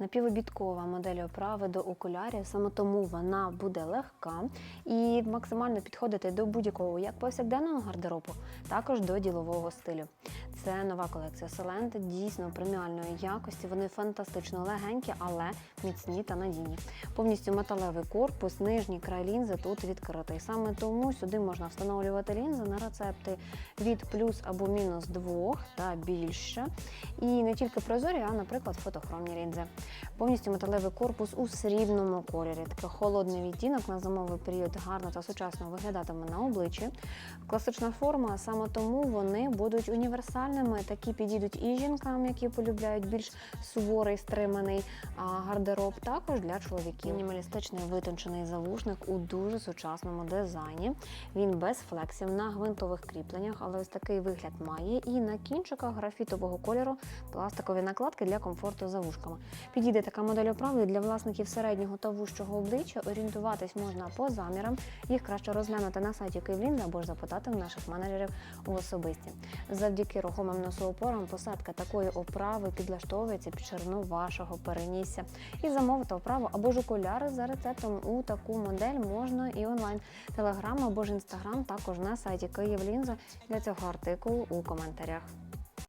Напівобідкова модель оправи до окулярів, саме тому вона буде легка і максимально підходити до будь-якого як повсякденного гардеробу, також до ділового стилю. Це нова колекція Solent, дійсно преміальної якості. Вони фантастично легенькі, але міцні та надійні. Повністю металевий корпус, нижній край лінзи тут відкритий. Саме тому сюди можна встановлювати лінзи на рецепти від плюс або мінус двох та більше. І не тільки прозорі, а, наприклад, фотохромні лінзи. Повністю металевий корпус у срібному кольорі. Такий холодний відтінок на зимовий період гарно та сучасно виглядатиме на обличчі. Класична форма, саме тому вони будуть універсальними. Такі підійдуть і жінкам, які полюбляють більш суворий, стриманий гардероб. Також для чоловіків. Мінімалістичний витончений завушник у дуже сучасному дизайні. Він без флексів на гвинтових кріпленнях, але ось такий вигляд має. І на кінчиках графітового кольору пластикові накладки для комфорту за вушками. Підійде така модель оправи для власників середнього та вущого обличчя. Орієнтуватись можна по замірам. Їх краще розглянути на сайті Київлінда або ж запитати в наших менеджерів у особисті. Завдяки рухомим носоупором посадка такої оправи підлаштовується під ширину вашого перенісся. І замовити оправу або ж окуляри за рецептом у таку модель можна і онлайн. Телеграм або ж інстаграм також на сайті Київлінза для цього артикулу у коментарях.